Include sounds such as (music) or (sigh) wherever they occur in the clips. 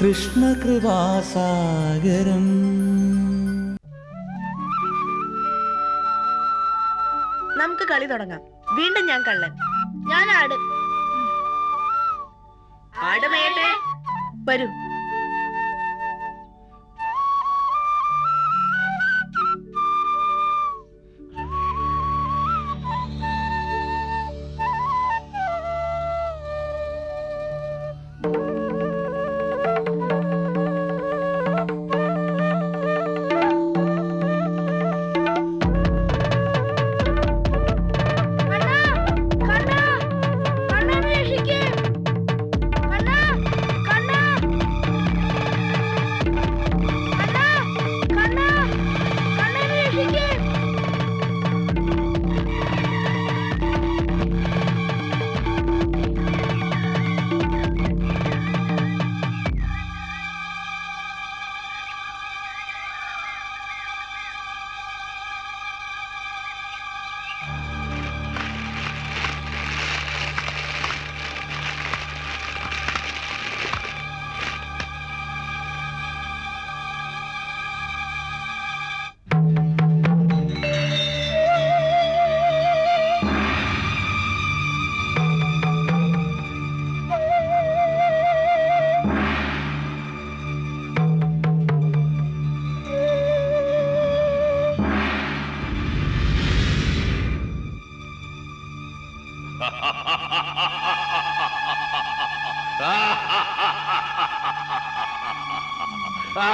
കൃഷ്ണകൃപാസാഗരം നമുക്ക് കളി തുടങ്ങാം. വീണ്ടും ഞാൻ കള്ളൻ. ഞാൻ ആട്. ആട് മേട്ടെ വരൂ.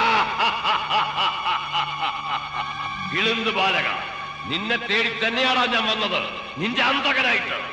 (laughs) ഇളുന്ത് ബാലക നിന്നെ തേടി തന്നെയാണ് ഞാൻ വന്നത്? നിന്റെ അന്തകനായിട്ട്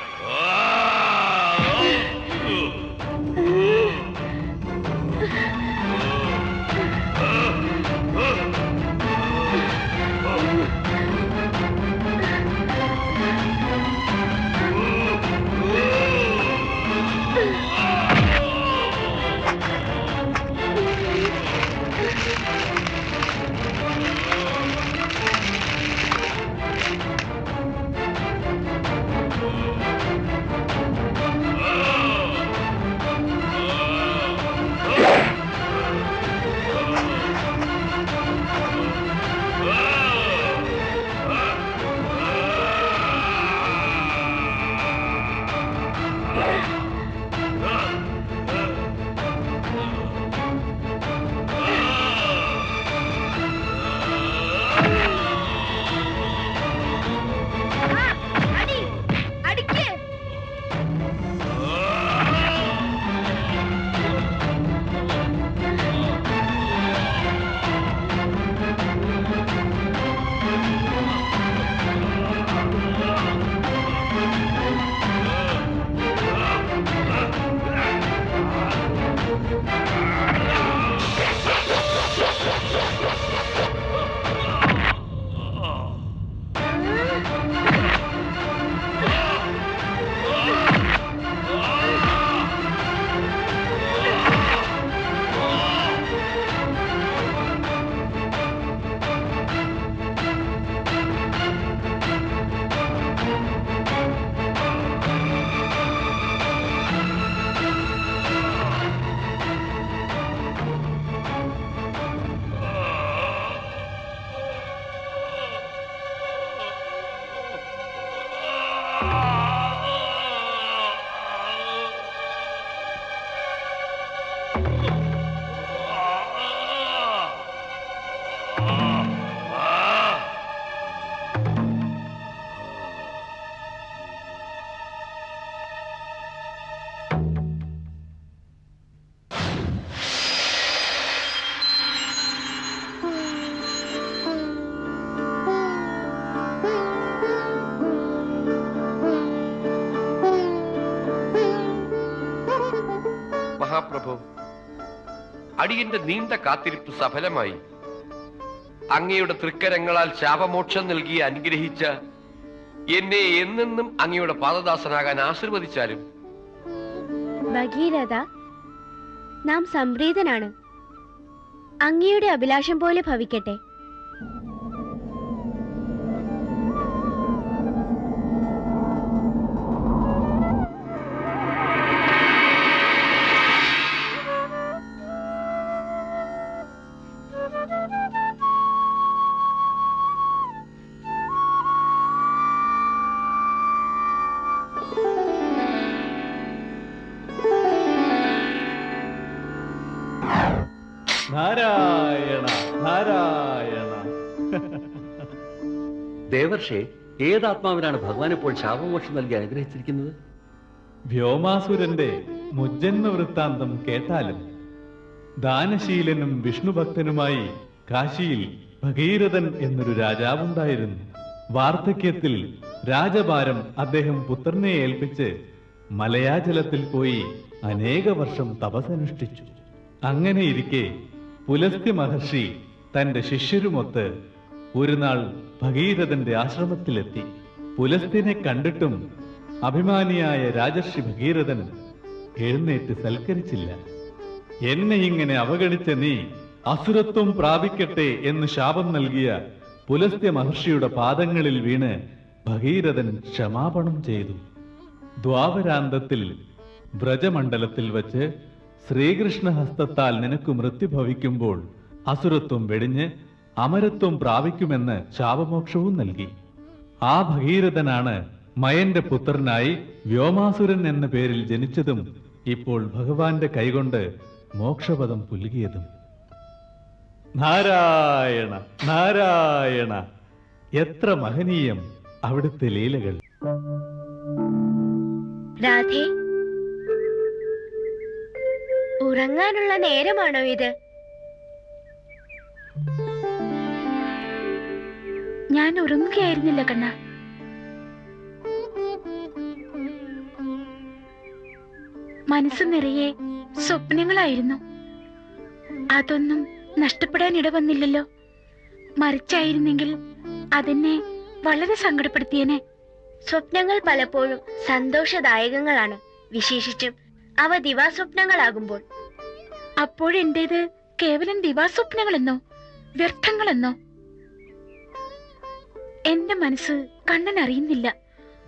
അടിയന്റെ നീണ്ട കാത്തിരിപ്പ് സഫലമായി. അങ്ങയുടെ തൃക്കരങ്ങളാൽ ശാപമോക്ഷം നൽകി അനുഗ്രഹിച്ച എന്നെ എന്നെന്നും അങ്ങയുടെ പാദദാസനാകാൻ ആശീർവദിച്ചാലും. ഭഗീരഥ നാം സംപ്രീതനാണ്. അങ്ങയുടെ അഭിലാഷം പോലെ ഭവിക്കട്ടെ. ദേവർഷെ ഏതാത്മാവിനാണ് ഭഗവാൻ ഇപ്പോൾ ശാപമോക്ഷം നൽകി അനുഗ്രഹിച്ചിരിക്കുന്നത്? വ്യോമാസുരന്റെ മുജ്ജന്മ വൃത്താന്തം കേട്ടാലും ദാനശീലനും വിഷ്ണുഭക്തനുമായി കാശിയിൽ ഭഗീരഥൻ എന്നൊരു രാജാവുണ്ടായിരുന്നു. വാർദ്ധക്യത്തിൽ രാജഭാരം അദ്ദേഹം പുത്രനെ ഏൽപ്പിച്ച് മലയാചലത്തിൽ പോയി അനേക വർഷം തപസനുഷ്ഠിച്ചു അങ്ങനെ ഇരിക്കെ പുലസ്ത്യ മഹർഷി തന്റെ ശിഷ്യരുമൊത്ത് ഒരു നാൾ ഭഗീരഥന്റെ ആശ്രമത്തിലെത്തി. പുലസ്തിനെ കണ്ടിട്ടും അഭിമാനിയായ രാജർഷി ഭഗീരഥൻ എഴുന്നേറ്റ് സൽക്കരിച്ചില്ല. എന്നെ ഇങ്ങനെ അവഗണിച്ച നീ അസുരത്വം പ്രാപിക്കട്ടെ എന്ന് ശാപം നൽകിയ പുലസ്ത്യ മഹർഷിയുടെ പാദങ്ങളിൽ വീണ് ഭഗീരഥൻ ക്ഷമാപണം ചെയ്തു. ദ്വാപരാന്തത്തിൽ വ്രജമണ്ഡലത്തിൽ വച്ച് ശ്രീകൃഷ്ണ ഹസ്തത്താൽ നിനക്ക് മൃത്യു ഭവിക്കുമ്പോൾ അസുരത്വം വെടിഞ്ഞ് അമരത്വം പ്രാപിക്കുമെന്ന് ശാപമോക്ഷവും നൽകി. ആ ഭഗീരഥനാണ് മയന്റെ പുത്രനായി വ്യോമാസുരൻ എന്ന പേരിൽ ജനിച്ചതും ഇപ്പോൾ ഭഗവാന്റെ കൈകൊണ്ട് മോക്ഷപദം പുലുകിയതും. നാരായണ നാരായണ എത്ര മഹനീയം അവിടുത്തെ ലീലകൾ. രാധേ ഉറങ്ങാനുള്ള നേരമാണോ ഇത്? ഞാൻ ഉറങ്ങുകയായിരുന്നില്ല കണ്ണ. മനസ്സ് നിറയെ സ്വപ്നങ്ങളായിരുന്നു. അതൊന്നും നഷ്ടപ്പെടാൻ ഇടവന്നില്ലല്ലോ. മറിച്ചായിരുന്നെങ്കിൽ അതെന്നെ വളരെ സങ്കടപ്പെടുത്തിയനെ. സ്വപ്നങ്ങൾ പലപ്പോഴും സന്തോഷദായകങ്ങളാണ് വിശേഷിച്ചും അവ ദിവാസ്വപ്നങ്ങളാകുമ്പോൾ. അപ്പോഴെന്റേത് കേവലം ദിവാസ്വപ്നങ്ങളെന്നോ? വ്യർത്ഥങ്ങളെന്നോ? എന്റെ മനസ്സ് കണ്ണൻ അറിയുന്നില്ല.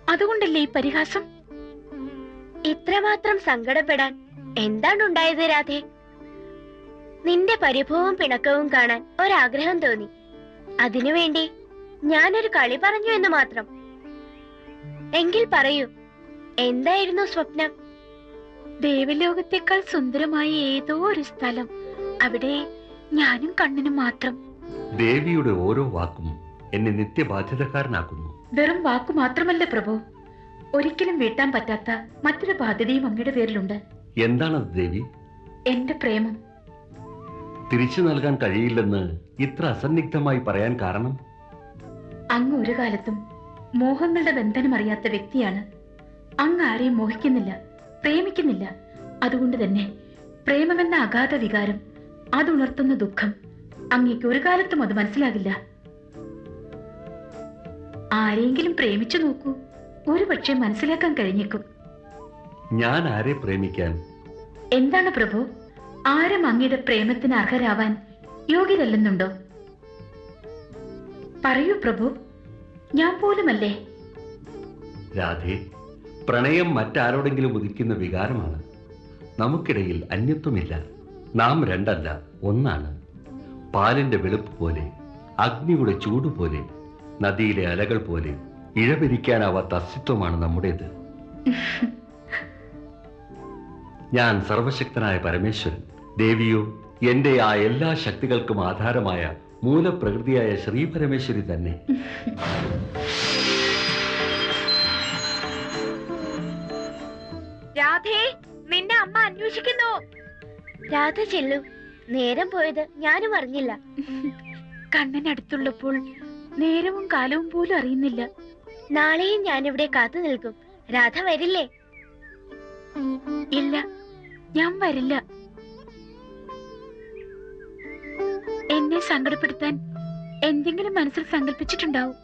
അതുകൊണ്ടല്ലേ ഈ പരിഹാസം? ഇത്രമാത്രം സങ്കടപ്പെടാൻ എന്താണ് ഉണ്ടായത് രാധേ? നിന്റെ പരിഭവവും പിണക്കവും കാണാൻ ഒരാഗ്രഹം തോന്നി. അതിനുവേണ്ടി ഞാനൊരു കളി പറഞ്ഞു എന്ന് മാത്രം. എങ്കിൽ പറയൂ എന്തായിരുന്നു സ്വപ്നം? ദേവലോകത്തെക്കാൾ സുന്ദരമായ ഏതോ ഒരു സ്ഥലം. അവിടെ ഞാനും കണ്ണിനും മാത്രം. ദേവിയുടെ ഓരോ വാക്കും എന്നെ നിത്യബാധ്യതക്കാരനാക്കുന്നു. വെറും വാക്കു മാത്രമല്ല പ്രഭു. ഒരിക്കലും വീട്ടാൻ പറ്റാത്ത മറ്റൊരു ബാധ്യതയും അങ്ങയുടെ പേരിലുണ്ട്. എന്താണത് ദേവി? എന്റെ പ്രേമം. തിരിച്ചു നൽകാൻ കഴിയില്ലെന്ന് ഇത്ര അസന്നിഗ്ധമായി പറയാൻ കാരണം? അങ്ങ് ഒരു കാലത്തും മോഹങ്ങളുടെ ബന്ധനം അറിയാത്ത വ്യക്തിയാണ്. അങ്ങ് ആരെയും മോഹിക്കുന്നില്ല പ്രേമിക്കുന്നില്ല. അതുകൊണ്ട് തന്നെ പ്രേമമെന്ന അഗാധ വികാരം അതുണർത്തുന്ന ദുഃഖം അങ്ങേക്ക് ഒരു കാലത്തും അത് മനസ്സിലാകില്ല. ആരെയെങ്കിലും പ്രേമിച്ചു നോക്കൂ. ഒരു പക്ഷേ മനസ്സിലാക്കാൻ കഴിഞ്ഞേക്കും. ഞാൻ ആരെ പ്രേമിക്കാൻ? എന്താണ് പ്രഭു? ആരും അങ്ങയുടെ പ്രേമത്തിന് അർഹരാവാൻ യോഗ്യരല്ലെന്നുണ്ടോ? പറയൂ പ്രഭു. ഞാൻ പോലുമല്ലേ? രാധേ പ്രണയം മറ്റാരോടെങ്കിലും ഉദിക്കുന്ന വികാരമാണ്. നമുക്കിടയിൽ അന്യത്വമില്ല. നാം രണ്ടല്ല ഒന്നാണ്. പാലിന്റെ വെളുപ്പ് പോലെ അഗ്നിയുടെ ചൂട് പോലെ നദിയിലെ അലകൾ പോലെ ഇഴപിരിക്കാനാവാത്ത അസ്തിത്വമാണ് നമ്മുടേത്. ഞാൻ സർവശക്തനായ പരമേശ്വരൻ ദേവിയോ എന്റെ ആ എല്ലാ ശക്തികൾക്കും ആധാരമായ മൂലപ്രകൃതിയായ ശ്രീ പരമേശ്വരി തന്നെ. രാധേ നിന്നെ അമ്മ അന്വേഷിക്കുന്നു. രാധ ചെല്ലു. നേരം പോയത് ഞാനും അറിഞ്ഞില്ല. കണ്ണൻ അടുത്തുള്ളപ്പോൾ നേരവും കാലവും പോലും അറിയുന്നില്ല. നാളെയും ഇവിടെ കാത്തു നിൽക്കും. രാധ വരില്ലേ? ഇല്ല ഞാൻ വരില്ല. എന്നെ സങ്കടപ്പെടുത്താൻ എന്തെങ്കിലും മനസ്സിൽ സങ്കല്പിച്ചിട്ടുണ്ടാവും.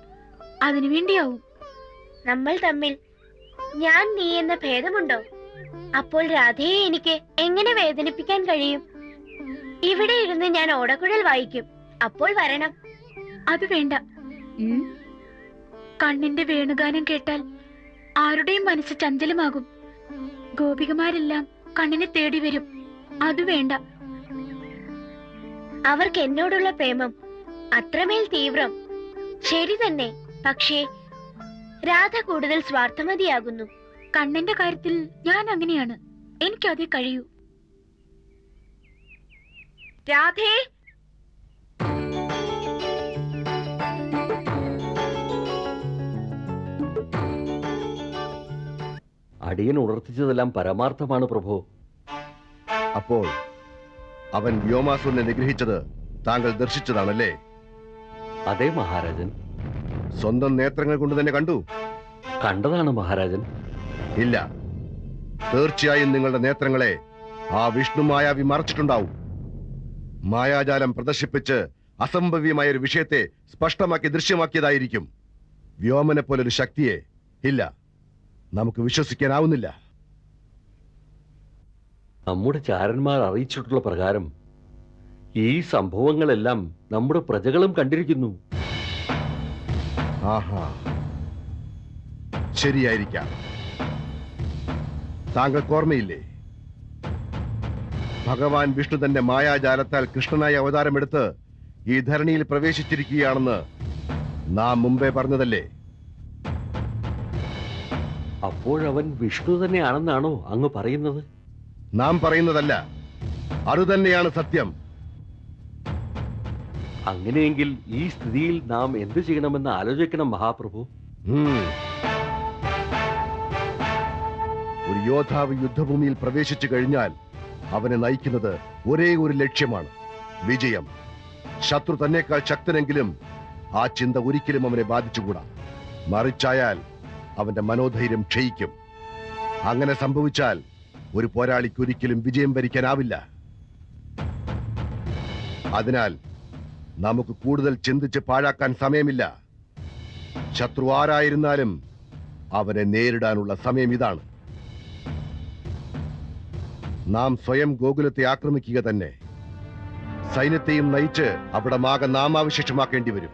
അതിനു വേണ്ടിയാവും. നമ്മൾ തമ്മിൽ ഞാൻ നീ എന്ന ഭേദമുണ്ടോ? അപ്പോൾ രാധയെ എനിക്ക് എങ്ങനെ വേദനിപ്പിക്കാൻ കഴിയും? ഇവിടെ ഇരുന്ന് ഞാൻ ഓടക്കുഴൽ വായിക്കും. അപ്പോൾ വരണം. അത് വേണ്ട. കണ്ണിന്റെ വേണുഗാനം കേട്ടാൽ ആരുടെയും മനസ്സ് ചഞ്ചലമാകും. ഗോപികമാരെല്ലാം കണ്ണിനെ തേടി വരും. അത് വേണ്ട. അവർക്ക് എന്നോടുള്ള പ്രേമം അത്രമേൽ തീവ്രം. ശരി തന്നെ. പക്ഷേ രാധ കൂടുതൽ സ്വാർത്ഥമതിയാകുന്നു. കണ്ണന്റെ കാര്യത്തിൽ ഞാൻ അങ്ങനെയാണ്. എനിക്കതേ കഴിയൂ. രാധേ! അടിയൻ ഉണർത്തിച്ചതെല്ലാം പരമാർത്ഥമാണ് പ്രഭു. അപ്പോൾ അവൻ വ്യോമാസുരനെ നിഗ്രഹിച്ചത് താങ്കൾ ദർശിച്ചതാണല്ലേ? അതെ മഹാരാജൻ. സ്വന്തം നേത്രങ്ങൾ കൊണ്ട് തന്നെ കണ്ടു? കണ്ടതാണ് മഹാരാജൻ. ഇല്ല. തീർച്ചയായും നിങ്ങളുടെ നേത്രങ്ങളെ ആ വിഷ്ണു മായാവി മറച്ചിട്ടുണ്ടാവും. മായാജാലം പ്രദർശിപ്പിച്ച് അസംഭവ്യമായ ഒരു വിഷയത്തെ സ്പഷ്ടമാക്കി ദൃശ്യമാക്കിയതായിരിക്കും. വ്യോമനെ പോലൊരു ശക്തിയെ. ഇല്ല. നമുക്ക് വിശ്വസിക്കാനാവുന്നില്ല. നമ്മുടെ ചാരന്മാർ അറിയിച്ചിട്ടുള്ള പ്രകാരം ഈ സംഭവങ്ങളെല്ലാം നമ്മുടെ പ്രജകളും കണ്ടിരിക്കുന്നു. ആഹാ. ശരിയായിരിക്കാം. താങ്കൾക്ക് ഓർമ്മയില്ലേ? ഭഗവാൻ വിഷ്ണു തന്റെ മായാജാലത്താൽ കൃഷ്ണനായി അവതാരമെടുത്ത് ഈ ധരണിയിൽ പ്രവേശിച്ചിരിക്കുകയാണെന്ന് നാം മുമ്പേ പറഞ്ഞതല്ലേ? അപ്പോഴവൻ വിഷ്ണു തന്നെയാണെന്നാണോ അങ്ങ് പറയുന്നത്? നാം പറയുന്നതല്ല. അത് തന്നെയാണ് സത്യം. അങ്ങനെയെങ്കിൽ ഈ സ്ഥിതിയിൽ നാം എന്ത് ചെയ്യണമെന്ന് ആലോചിക്കണം മഹാപ്രഭു. ഒരു യോദ്ധാവ് യുദ്ധഭൂമിയിൽ പ്രവേശിച്ചു കഴിഞ്ഞാൽ അവനെ നയിക്കുന്നത് ഒരേ ഒരു ലക്ഷ്യമാണ്. വിജയം. ശത്രു തന്നെക്കാൾ ശക്തനെങ്കിലും ആ ചിന്ത ഒരിക്കലും അവനെ ബാധിച്ചുകൂടാ. മറിച്ചായാൽ അവന്റെ മനോധൈര്യം ക്ഷയിക്കും. അങ്ങനെ സംഭവിച്ചാൽ ഒരു പോരാളിക്ക് ഒരിക്കലും വിജയം ഭരിക്കാനാവില്ല. അതിനാൽ നമുക്ക് കൂടുതൽ ചിന്തിച്ച് പാഴാക്കാൻ സമയമില്ല. ശത്രു ആരായിരുന്നാലും അവനെ നേരിടാനുള്ള സമയം ഇതാണ്. നാം സ്വയം ഗോകുലത്തെ ആക്രമിക്കുക തന്നെ. സൈന്യത്തെയും നയിച്ച് അവിടെ മാകെ നാമാവിശേഷമാക്കേണ്ടി വരും.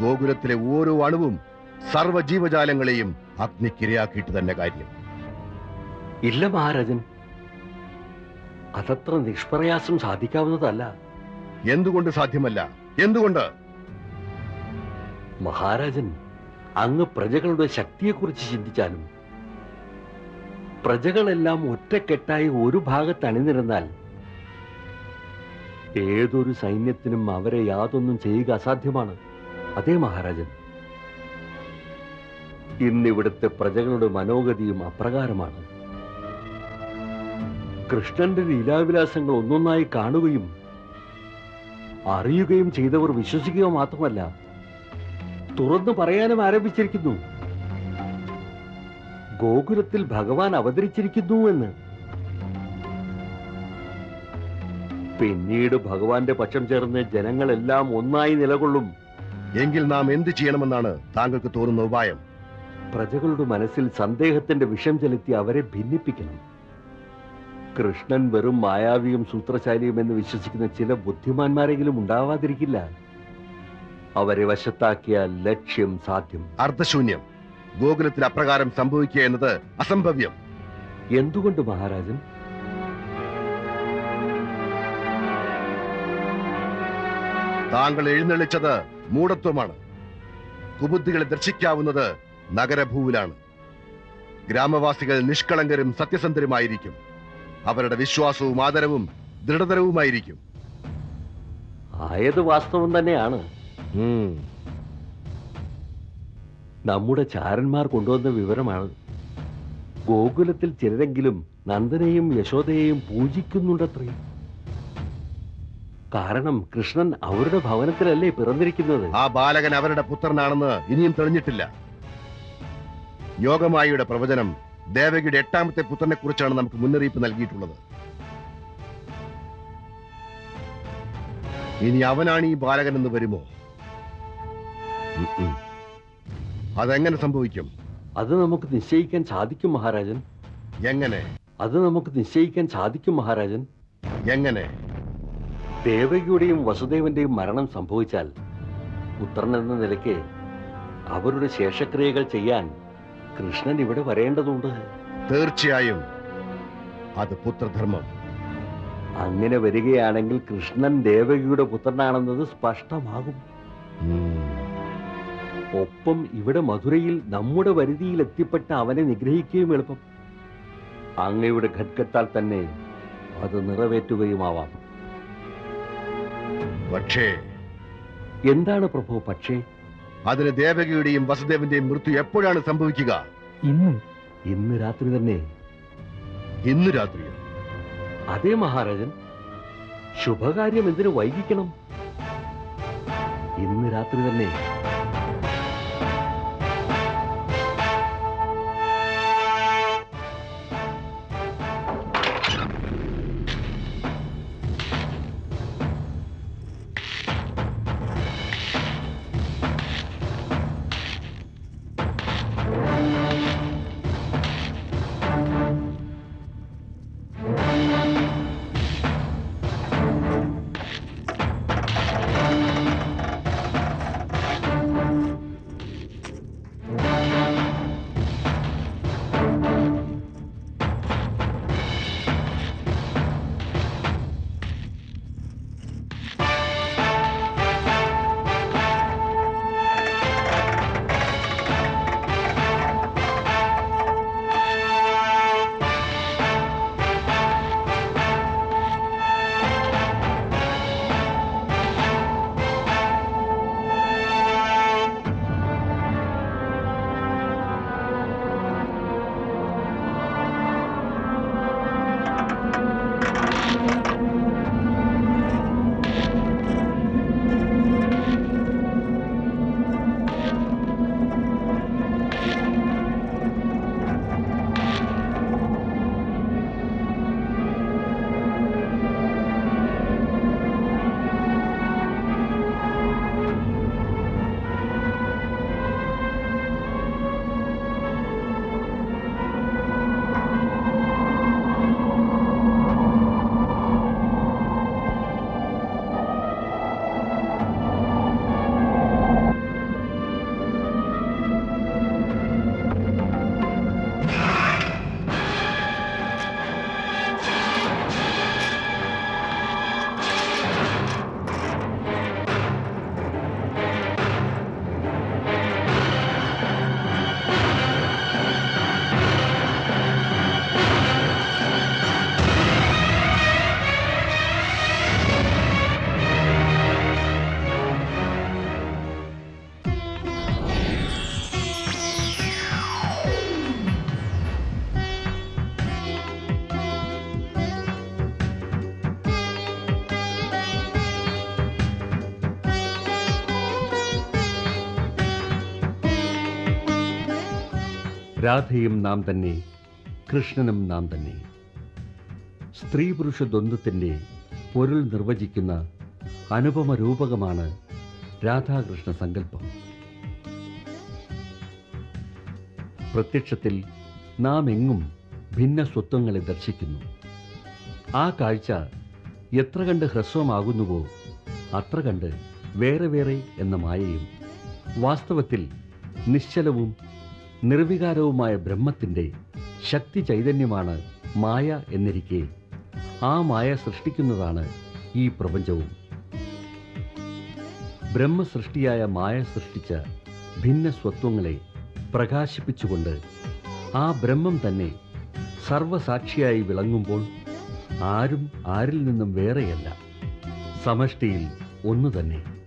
ഗോകുലത്തിലെ ഓരോ അണുവും സർവ ജീവജാലങ്ങളെയും അഗ്നിക്കിരയാക്കിയിട്ട് തന്നെ കാര്യം. ഇല്ല മഹാരാജൻ. അതത്ര നിഷ്പ്രയാസം സാധിക്കാവുന്നതല്ല. എന്തുകൊണ്ട് സാധ്യമല്ല? എന്തുകൊണ്ട്? മഹാരാജൻ അങ്ങ് പ്രജകളുടെ ശക്തിയെക്കുറിച്ച് ചിന്തിച്ചാലും പ്രജകളെല്ലാം ഒറ്റക്കെട്ടായി ഒരു ഭാഗത്ത് അണിനിരുന്നാൽ ഏതൊരു സൈന്യത്തിനും അവരെ യാതൊന്നും ചെയ്യുക അസാധ്യമാണ്. അതേ മഹാരാജൻ. ഇന്നിവിടുത്തെ പ്രജകളുടെ മനോഗതിയും അപ്രകാരമാണ്. കൃഷ്ണന്റെ ലീലാവിലാസങ്ങൾ ഒന്നൊന്നായി കാണുകയും അറിയുകയും ചെയ്തവർ വിശ്വസിക്കുക മാത്രമല്ല തുറന്നു പറയാനും ആരംഭിച്ചിരിക്കുന്നു. ഗോകുലത്തിൽ ഭഗവാൻ അവതരിച്ചിരിക്കുന്നു എന്ന്. പിന്നീട് ഭഗവാന്റെ പക്ഷം ചേർന്ന് ജനങ്ങളെല്ലാം ഒന്നായി നിലകൊള്ളും. എങ്കിൽ നാം എന്ത് ചെയ്യണമെന്നാണ് താങ്കൾക്ക് തോന്നുന്ന ഉപായം. പ്രജകളുടെ മനസ്സിൽ സന്ദേഹത്തിന്റെ വിഷം ചെലുത്തി അവരെ ഭിന്നിപ്പിക്കണം. കൃഷ്ണൻ വെറും മായാവിയും സൂത്രശാലിയും എന്ന് വിശ്വസിക്കുന്ന ചില ബുദ്ധിമാന്മാരെങ്കിലും ഉണ്ടാവാതിരിക്കില്ല. അവരെ വശത്താക്കിയ ലക്ഷ്യം സാധ്യം. അർത്ഥശൂന്യം ഗോകുലത്തിൽ അപ്രകാരം സംഭവിക്കുക എന്നത് അസംഭവ്യം. എന്തുകൊണ്ട് മഹാരാജൻ? താങ്കൾ എഴുന്നള്ളിച്ചത് മൂഢത്വമാണ്. കുബുദ്ധികളെ ദർശിക്കാവുന്നത് നഗരഭൂവിലാണ്. ഗ്രാമവാസികൾ നിഷ്കളങ്കരും സത്യസന്ധരുമായിരിക്കും. അവരുടെ വിശ്വാസവും ആദരവും ദൃഢതരവുമായിരിക്കും. ആയത് വാസ്തവം തന്നെയാണ്. നമ്മുടെ ചാരന്മാർ കൊണ്ടുവന്ന വിവരമാണ്. ഗോകുലത്തിൽ ചിലരെങ്കിലും നന്ദനെയും യശോദയെയും പൂജിക്കുന്നുണ്ടത്രേ. കാരണം കൃഷ്ണൻ അവരുടെ ഭവനത്തിലല്ലേ പിറന്നിരിക്കുന്നത്? ആ ബാലകൻ അവരുടെ പുത്രനാണെന്ന് ഇനിയും തെളിഞ്ഞിട്ടില്ല. യോഗമായിയുടെ പ്രവചനം ദേവകിയുടെ എട്ടാമത്തെ പുത്രനെ കുറിച്ചാണ് നമുക്ക് മുന്നറിയിപ്പ് നൽകിയിട്ടുള്ളത്. ഇനി അവനാണ് ഈ ബാലകൻ എന്ന് വരുമോ. അതെങ്ങനെ സംഭവിക്കും? അത് നമുക്ക് നിശ്ചയിക്കാൻ സാധിക്കും മഹാരാജൻ. എങ്ങനെ? അത് നമുക്ക് നിശ്ചയിക്കാൻ സാധിക്കും മഹാരാജൻ. എങ്ങനെ? ദേവകിയുടെയും വസുദേവന്റെയും മരണം സംഭവിച്ചാൽ പുത്രൻ എന്ന നിലയ്ക്ക് അവരുടെ ശേഷക്രിയകൾ ചെയ്യാൻ കൃഷ്ണൻ ഇവിടെ വരേണ്ടതുണ്ട്. തീർച്ചയായും. അത് പുത്രധർമ്മം. അങ്ങനെ വരികയാണെങ്കിൽ കൃഷ്ണൻ ദേവകിയുടെ പുത്രനാണെന്നത് സ്പഷ്ടമാകും. ഒപ്പം ഇവിടെ മധുരയിൽ നമ്മുടെ വരുതിയിൽ എത്തിപ്പെട്ട അവനെ നിഗ്രഹിക്കുകയും എളുപ്പം. അങ്ങയുടെ ഘട്കത്താൽ തന്നെ അത് നിറവേറ്റുകയുമാവാം. പക്ഷേ എന്താണ് പ്രഭു പക്ഷേ? അതിന് ദേവകിയുടെയും വസുദേവന്റെയും മൃത്യു എപ്പോഴാണ് സംഭവിക്കുക? ഇന്ന്. ഇന്ന് രാത്രി തന്നെ. ഇന്ന് രാത്രി അതേ മഹാരാജൻ. ശുഭകാര്യം എന്തിനു വൈകിക്കണം? ഇന്ന് രാത്രി തന്നെ. രാധയും നാം തന്നെ കൃഷ്ണനും നാം തന്നെ. സ്ത്രീ പുരുഷ ദ്വന്ദ്വത്തിന്റെ പൊരുൾ നിർവചിക്കുന്ന അനുപമ രൂപകമാണ് രാധാകൃഷ്ണ സങ്കല്പം പ്രത്യക്ഷത്തിൽ നാം എങ്ങും ഭിന്ന സ്വത്വങ്ങളെ ദർശിക്കുന്നു. ആ കാഴ്ച എത്ര കണ്ട് ഹ്രസ്വമാകുന്നുവോ അത്ര കണ്ട് വേറെ വേറെ എന്ന മായയും വാസ്തവത്തിൽ നിശ്ചലവും നിർവികാരവുമായ ബ്രഹ്മത്തിന്റെ ശക്തി ചൈതന്യമാണ് മായ എന്നിരിക്കെ. ആ മായ സൃഷ്ടിക്കുന്നതാണ് ഈ പ്രപഞ്ചവും. ബ്രഹ്മസൃഷ്ടിയായ മായ സൃഷ്ടിച്ച ഭിന്ന സ്വത്വങ്ങളെ പ്രകാശിപ്പിച്ചുകൊണ്ട് ആ ബ്രഹ്മം തന്നെ സർവസാക്ഷിയായി വിളങ്ങുമ്പോൾ ആരും ആരിൽ നിന്നും വേറെയല്ല. സമഷ്ടിയിൽ ഒന്നു തന്നെ.